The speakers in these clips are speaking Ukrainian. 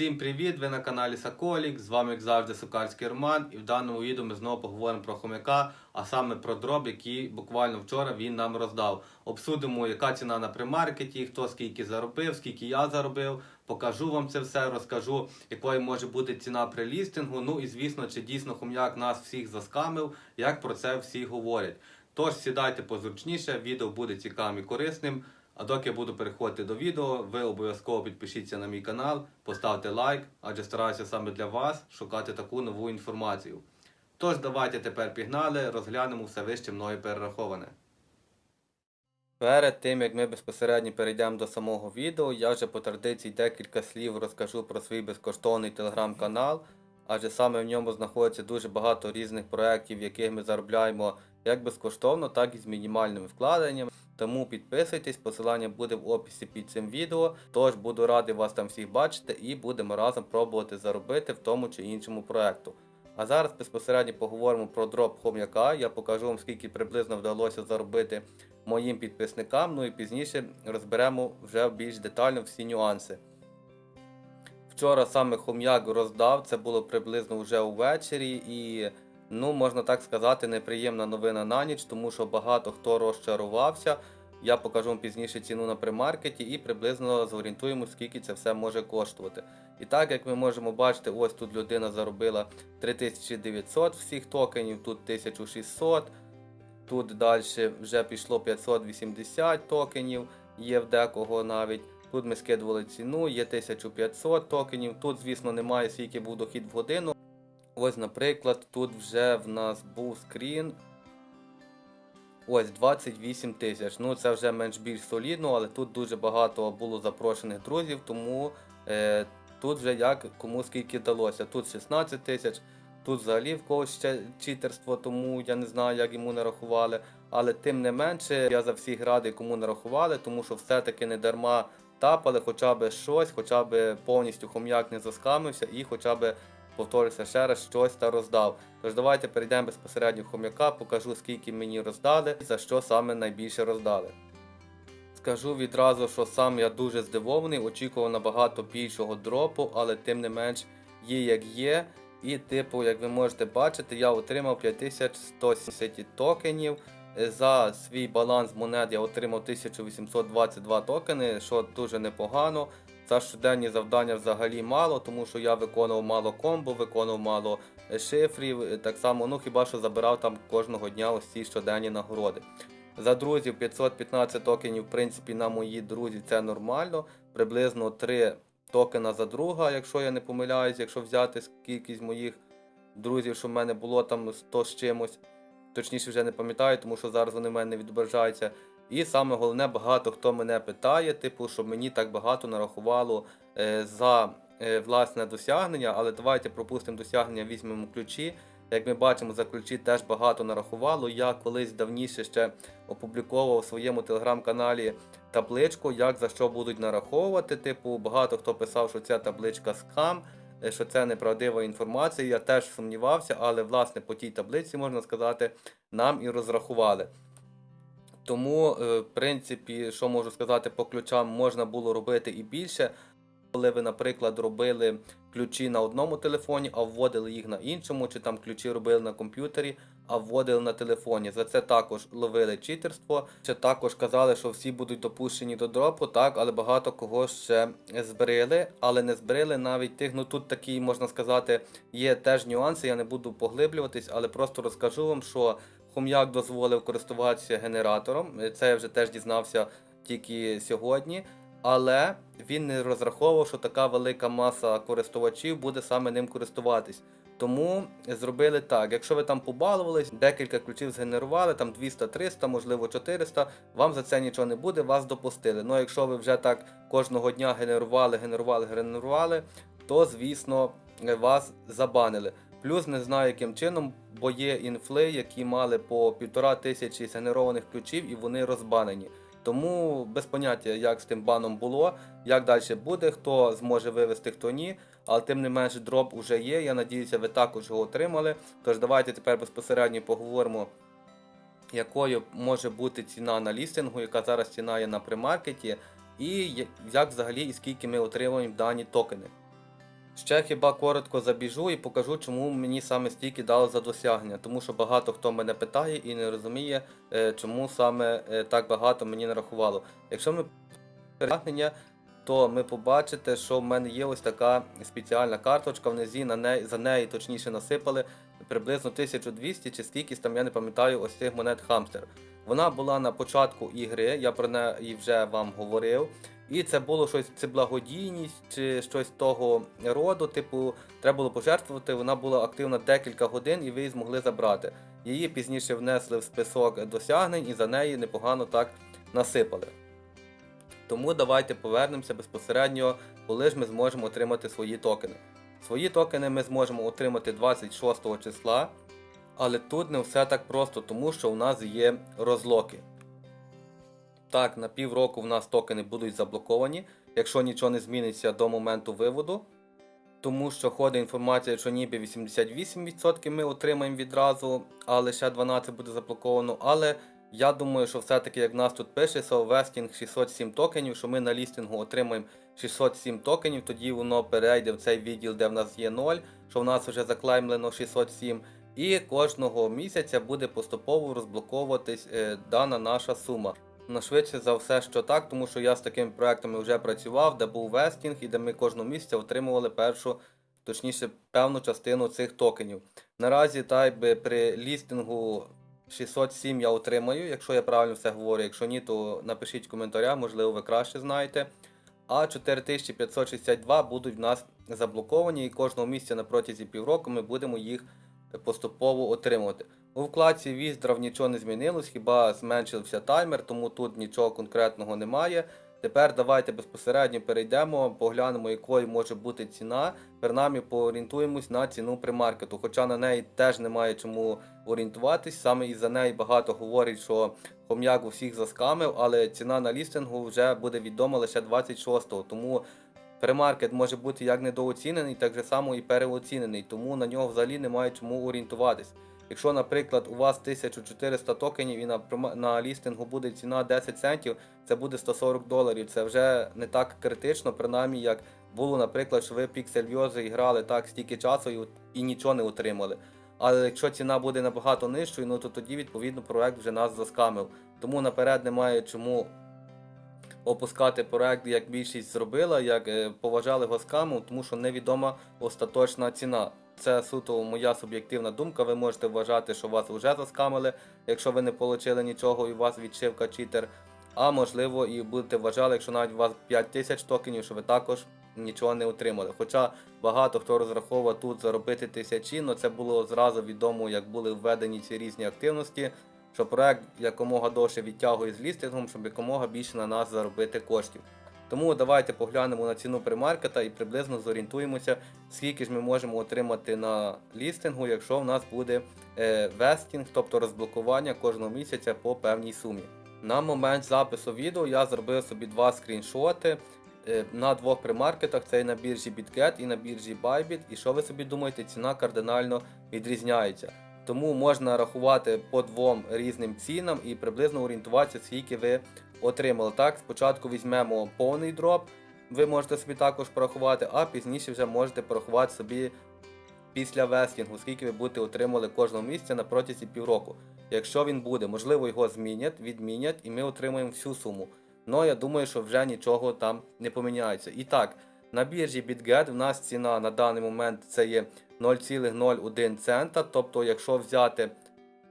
Всім привіт! Ви на каналі Соколік. З вами, як завжди, Сокальський Роман. І в даному відео ми знову поговоримо про хомяка, а саме про дроб, який буквально вчора він нам роздав. Обсудимо, яка ціна на примаркеті, хто скільки заробив, скільки я заробив. Покажу вам це все, розкажу, якою може бути ціна при лістингу. Ну і звісно, чи дійсно хом'як нас всіх заскамив, як про це всі говорять. Тож сідайте позручніше, відео буде цікавим і корисним. А доки я буду переходити до відео, ви обов'язково підпишіться на мій канал, поставте лайк, адже стараюся саме для вас шукати таку нову інформацію. Тож давайте тепер пігнали, розглянемо все вище мною перераховане. Перед тим як ми безпосередньо перейдемо до самого відео, я вже по традиції декілька слів розкажу про свій безкоштовний телеграм-канал, адже саме в ньому знаходиться дуже багато різних проєктів, в яких ми заробляємо як безкоштовно, так і з мінімальними вкладеннями. Тому підписуйтесь, посилання буде в описі під цим відео. Тож буду радий вас там всіх бачити і будемо разом пробувати заробити в тому чи іншому проекту. А зараз безпосередньо поговоримо про дроп хом'яка. Я покажу вам, скільки приблизно вдалося заробити моїм підписникам. Ну і пізніше розберемо вже більш детально всі нюанси. Вчора саме хом'як роздав, це було приблизно вже увечері і. Ну, можна так сказати, неприємна новина на ніч, тому що багато хто розчарувався. Я покажу вам пізніше ціну на примаркеті і приблизно зорієнтуємо, скільки це все може коштувати. І так, як ми можемо бачити, ось тут людина заробила 3900 всіх токенів, тут 1600, тут далі вже пішло 580 токенів, є в декого навіть. Тут ми скидували ціну, є 1500 токенів. Тут, звісно, немає скільки був дохід в годину. Ось, наприклад, тут вже в нас був скрін. Ось 28 тисяч. Ну, це вже менш більш солідно, але тут дуже багато було запрошених друзів, тому е, тут вже як кому скільки вдалося. Тут 16 тисяч, тут взагалі в когось ще читерство, тому я не знаю, як йому нарахували. Але тим не менше, я за всіх радий, кому нарахували, тому що все-таки не дарма тапали хоча б щось, хоча б повністю хом'як не заскамився і хоча б повторюся ще раз, щось та роздав. Тож давайте перейдемо безпосередньо в хом'яка, покажу, скільки мені роздали і за що саме найбільше роздали. Скажу відразу, що сам я дуже здивований, очікував набагато більшого дропу, але тим не менш є як є. І, типу, як ви можете бачити, я отримав 5170 токенів. За свій баланс монет я отримав 1822 токени, що дуже непогано. За щоденні завдання взагалі мало, тому що я виконував мало комбо, виконував мало е, шифрів. Так само, ну хіба що забирав там кожного дня ось ці щоденні нагороди. За друзів 515 токенів, в принципі, на мої друзі це нормально. Приблизно 3 токена за друга, якщо я не помиляюсь, якщо взяти кількість моїх друзів, що в мене було там 100 з чимось. Точніше вже не пам'ятаю, тому що зараз вони в мене не відображаються. І саме головне, багато хто мене питає, типу, щоб мені так багато нарахувало е, за е, власне досягнення, але давайте пропустимо досягнення, візьмемо ключі. Як ми бачимо, за ключі теж багато нарахувало. Я колись давніше ще опубліковував у своєму телеграм-каналі табличку, як за що будуть нараховувати. Типу, багато хто писав, що ця табличка скам, е, що це неправдива інформація. Я теж сумнівався, але власне по тій таблиці можна сказати, нам і розрахували. Тому, е, в принципі, що можу сказати, по ключам можна було робити і більше. Коли ви, наприклад, робили ключі на одному телефоні, а вводили їх на іншому, чи там ключі робили на комп'ютері, а вводили на телефоні. За це також ловили читерство. Ще також казали, що всі будуть допущені до дропу, так, але багато кого ще збрили, але не збрили навіть тих. Ну тут такі, можна сказати, є теж нюанси, я не буду поглиблюватись, але просто розкажу вам, що Хом'як дозволив користуватися генератором. Це я вже теж дізнався тільки сьогодні. Але він не розраховував, що така велика маса користувачів буде саме ним користуватись. Тому зробили так: якщо ви там побалувались, декілька ключів згенерували, там 200-300, можливо 400, вам за це нічого не буде, вас допустили. Ну якщо ви вже так кожного дня генерували, генерували, генерували, то звісно вас забанили. Плюс не знаю, яким чином, бо є інфли, які мали по півтора тисячі згенерованих ключів і вони розбанені. Тому без поняття, як з тим баном було, як далі буде, хто зможе вивести, хто ні. Але тим не менше дроп уже є. Я надіюся, ви також його отримали. Тож давайте тепер безпосередньо поговоримо, якою може бути ціна на лістингу, яка зараз ціна є на примаркеті, і як взагалі і скільки ми отримуємо дані токени. Ще хіба коротко забіжу і покажу, чому мені саме стільки дали за досягнення. Тому що багато хто мене питає і не розуміє, е, чому саме е, так багато мені нарахувало. Якщо ми досягнення, то ми побачите, що в мене є ось така спеціальна карточка внизі, на неї, за неї точніше насипали приблизно 1200 чи скількись там, я не пам'ятаю, ось цих монет хамстер. Вона була на початку ігри, я про неї вже вам говорив. І це було щось, це благодійність чи щось того роду. Типу, треба було пожертвувати. Вона була активна декілька годин, і ви її змогли забрати. Її пізніше внесли в список досягнень і за неї непогано так насипали. Тому давайте повернемося безпосередньо, коли ж ми зможемо отримати свої токени. Свої токени ми зможемо отримати 26 числа, але тут не все так просто, тому що у нас є розлоки. Так, на півроку в нас токени будуть заблоковані, якщо нічого не зміниться до моменту виводу. Тому що ходить інформація, що ніби 88% ми отримаємо відразу, а лише 12% буде заблоковано. Але я думаю, що все-таки, як в нас тут пише, Vesting 607 токенів, що ми на лістингу отримаємо 607 токенів, тоді воно перейде в цей відділ, де в нас є 0, що в нас вже заклеймлено 607. І кожного місяця буде поступово розблоковуватись е, дана наша сума. Ну, швидше за все, що так, тому що я з такими проектами вже працював, де був вестінг і де ми кожного місяця отримували першу, точніше, певну частину цих токенів. Наразі так би при лістингу 607 я отримаю, якщо я правильно все говорю. Якщо ні, то напишіть в коментарях, можливо, ви краще знаєте. А 4562 будуть в нас заблоковані, і кожного місяця на протязі півроку ми будемо їх поступово отримувати. У вкладці Віздрав нічого не змінилось, хіба зменшився таймер, тому тут нічого конкретного немає. Тепер давайте безпосередньо перейдемо, поглянемо, якою може бути ціна. Принаймні поорієнтуємось на ціну примаркету. Хоча на неї теж немає чому орієнтуватись. Саме із-за неї багато говорять, що хом'як усіх заскамив, але ціна на лістингу вже буде відома лише 26-го. Тому Премаркет може бути як недооцінений, так же само і переоцінений, тому на нього взагалі немає чому орієнтуватись. Якщо, наприклад, у вас 1400 токенів і на на лістингу буде ціна 10 центів, це буде 140 доларів. Це вже не так критично, принаймні, як було, наприклад, що ви Pixel грали так стільки часу і, і нічого не отримали. Але якщо ціна буде набагато нижчою, ну то тоді відповідно проект вже нас заскамив. Тому наперед немає чому опускати проект, як більшість зробила, як е, поважали його скаму, тому що невідома остаточна ціна. Це суто моя суб'єктивна думка. Ви можете вважати, що вас вже заскамили, якщо ви не отримали нічого і вас відшивка читер. А можливо, і будете вважали, якщо навіть у вас 5 тисяч токенів, що ви також нічого не отримали. Хоча багато хто розраховував тут заробити тисячі, але це було зразу відомо, як були введені ці різні активності, що проект якомога довше відтягує з лістингом, щоб якомога більше на нас заробити коштів. Тому давайте поглянемо на ціну примаркета і приблизно зорієнтуємося, скільки ж ми можемо отримати на лістингу, якщо в нас буде е, вестінг, тобто розблокування кожного місяця по певній сумі. На момент запису відео я зробив собі два скріншоти е, на двох примаркетах. Це і на біржі BitGet і на біржі Bybit. І що ви собі думаєте, ціна кардинально відрізняється. Тому можна рахувати по двом різним цінам і приблизно орієнтуватися, скільки ви отримали. Так, спочатку візьмемо повний дроп, ви можете собі також порахувати, а пізніше вже можете порахувати собі після вестінгу, скільки ви будете отримали кожного місяця на протязі півроку. Якщо він буде, можливо, його змінять, відмінять, і ми отримаємо всю суму. Ну я думаю, що вже нічого там не поміняється. І так, на біржі BitGet в нас ціна на даний момент це є 0,01 цента. Тобто, якщо взяти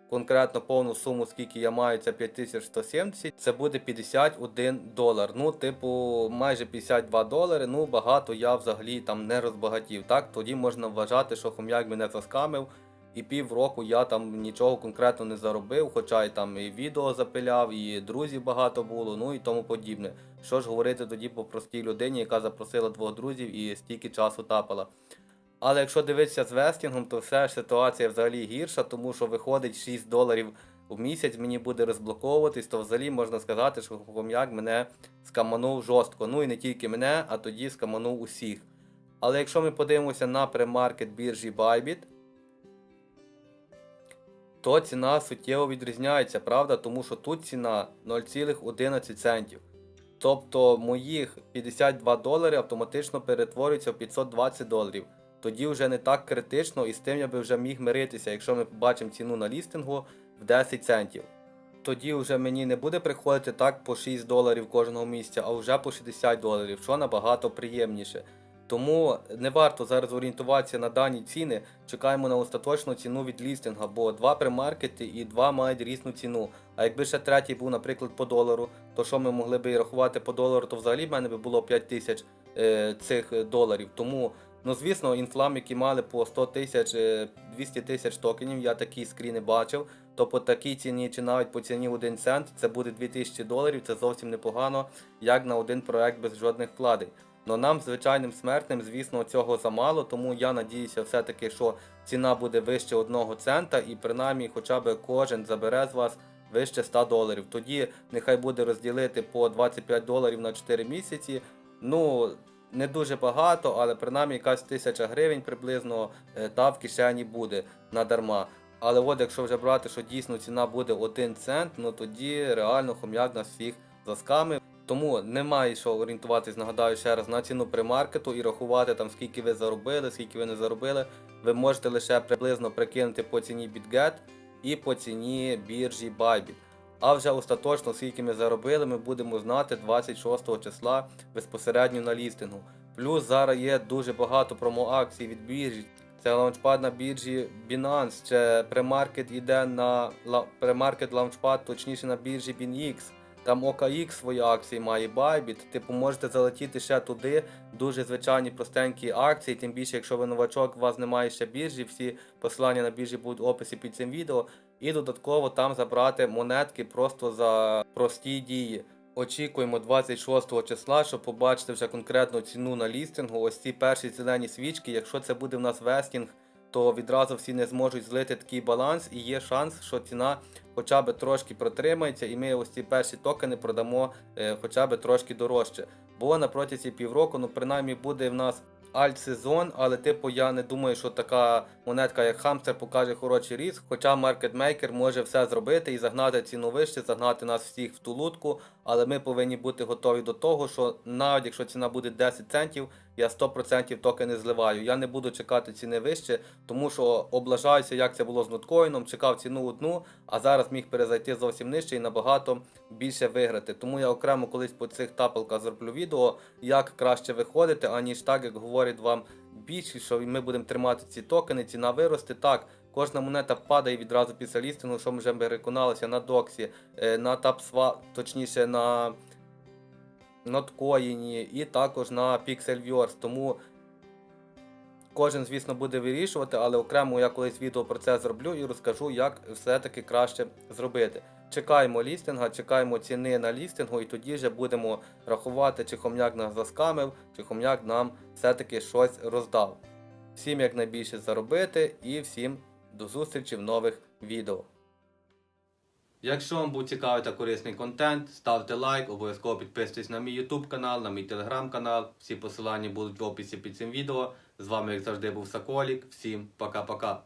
конкретно повну суму, скільки я маю, це 5170, це буде 51 долар. Ну, типу, майже 52 долари. Ну, багато я взагалі там не розбагатів. Так, тоді можна вважати, що хом'як мене заскамив. І півроку я там нічого конкретно не заробив, хоча й там і відео запиляв, і друзів багато було, ну і тому подібне. Що ж говорити тоді по простій людині, яка запросила двох друзів і стільки часу тапала. Але якщо дивитися з вестінгом, то все ж ситуація взагалі гірша, тому що виходить 6 доларів в місяць, мені буде розблоковуватись, то взагалі можна сказати, що хом'як мене скаманув жорстко. Ну і не тільки мене, а тоді скаманув усіх. Але якщо ми подивимося на премаркет біржі Bybit, то ціна суттєво відрізняється, правда, тому що тут ціна 0,11 центів. Тобто моїх 52 долари автоматично перетворюються в 520 доларів. Тоді вже не так критично, і з тим я би вже міг миритися, якщо ми побачимо ціну на лістингу в 10 центів. Тоді вже мені не буде приходити так по 6 доларів кожного місця, а вже по 60 доларів, що набагато приємніше. Тому не варто зараз орієнтуватися на дані ціни. Чекаємо на остаточну ціну від лістинга, бо два примаркети і два мають різну ціну. А якби ще третій був, наприклад, по долару, то що ми могли би і рахувати по долару, то взагалі в мене би було 5 тисяч е, цих доларів. Тому, ну звісно, інфлам, які мали по 100 тисяч, е, 200 тисяч токенів, я такі скріни бачив. То по такій ціні, чи навіть по ціні 1 цент, це буде 2000 доларів, це зовсім непогано, як на один проект без жодних вкладень. Но нам, звичайним смертним, звісно, цього замало, тому я надіюся все-таки, що ціна буде вище 1 цента і принаймні хоча б кожен забере з вас вище 100 доларів. Тоді нехай буде розділити по 25 доларів на 4 місяці. Ну, не дуже багато, але принаймні якась тисяча гривень приблизно е, та в кишені буде надарма. Але от якщо вже брати, що дійсно ціна буде 1 цент, ну тоді реально хом'як нас всіх заскамив. Тому немає що орієнтуватись, нагадаю ще раз на ціну примаркету і рахувати там скільки ви заробили, скільки ви не заробили. Ви можете лише приблизно прикинути по ціні BitGet і по ціні біржі Bybit. А вже остаточно, скільки ми заробили, ми будемо знати 26 числа безпосередньо на лістингу. Плюс зараз є дуже багато промо-акцій від біржі. Це лаунчпад на біржі Binance, чи премаркет іде на премаркет лаунчпад, точніше на біржі BinX. Там OKX свої акції має Bybit. Типу можете залетіти ще туди. Дуже звичайні простенькі акції. Тим більше, якщо ви новачок, у вас немає ще біржі, всі посилання на біржі будуть в описі під цим відео. І додатково там забрати монетки просто за прості дії. Очікуємо 26 числа, щоб побачити вже конкретну ціну на лістингу. Ось ці перші зелені свічки. Якщо це буде в нас вестінг, то відразу всі не зможуть злити такий баланс, і є шанс, що ціна хоча б трошки протримається, і ми ось ці перші токени продамо е, хоча б трошки дорожче. Бо на протязі півроку, ну принаймні буде в нас альт-сезон, але типу я не думаю, що така монетка, як хамстер, покаже хороший ріст. Хоча маркетмейкер може все зробити і загнати ціну вище, загнати нас всіх в ту лутку, але ми повинні бути готові до того, що навіть якщо ціна буде 10 центів, я 100% токени зливаю. Я не буду чекати ціни вище, тому що облажаюся, як це було з ноткоїном, чекав ціну одну, а зараз міг перезайти зовсім нижче і набагато більше виграти. Тому я окремо колись по цих тапелках зроблю відео, як краще виходити, аніж так, як говорять вам більшість, що ми будемо тримати ці токени, ціна виросте. Так, кожна монета падає відразу після лістингу, що ми вже переконалися на доксі, е, на TapSwap, точніше на ноткоїні і також на Pixelverse. Тому кожен, звісно, буде вирішувати, але окремо я колись відео про це зроблю і розкажу, як все-таки краще зробити. Чекаємо лістинга, чекаємо ціни на лістингу, і тоді вже будемо рахувати, чи хом'як нас заскамив, чи хом'як нам все-таки щось роздав. Всім якнайбільше заробити і всім до зустрічі в нових відео. Якщо вам був цікавий та корисний контент, ставте лайк, обов'язково підписуйтесь на мій YouTube канал, на мій телеграм канал. Всі посилання будуть в описі під цим відео. З вами, як завжди, був Соколік. Всім пока-пока.